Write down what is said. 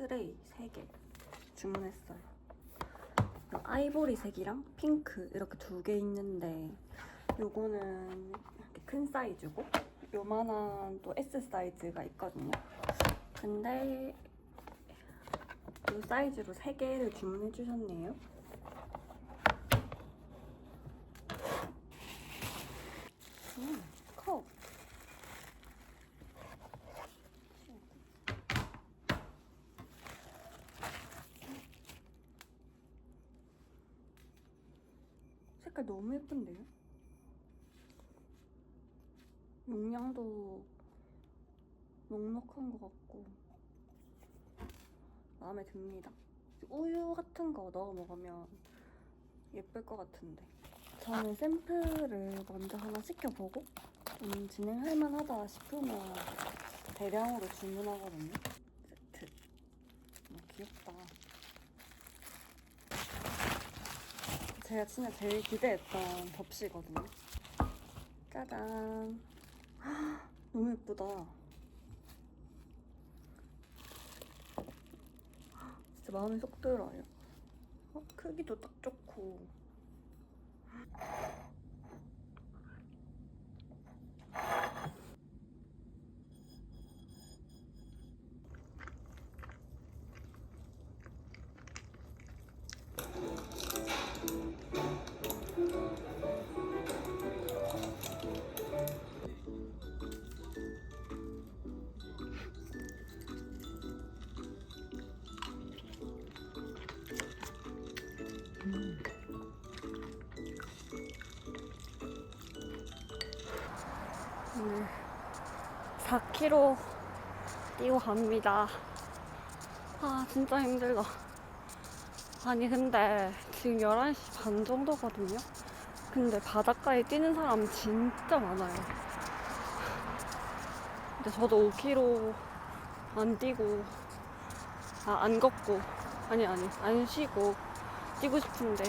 트레이 3개 주문했어요. 아이보리색이랑 핑크 이렇게 두 개 있는데 요거는 이렇게 큰 사이즈고 요만한 또 S 사이즈가 있거든요. 근데 이 사이즈로 3개를 주문해 주셨네요. 음, 색깔 너무 예쁜데요? 용량도 넉넉한 것 같고 마음에 듭니다. 우유 같은 거 넣어 먹으면 예쁠 것 같은데 저는 샘플을 먼저 하나 시켜보고 음, 진행할 만하다 싶으면 대량으로 주문하거든요. 세트. 너무 귀엽다. 제가 진짜 제일 기대했던 접시거든요. 짜잔. 헉, 너무 예쁘다. 헉, 진짜 마음에 쏙 들어요. 어, 크기도 딱 좋고. 오늘 4km 뛰고 갑니다. 아, 진짜 힘들다. 아니, 근데 지금 11시 반 정도거든요? 근데 바닷가에 뛰는 사람 진짜 많아요. 근데 저도 5km 안 뛰고, 아, 안 걷고, 아니, 아니, 안 쉬고 뛰고 싶은데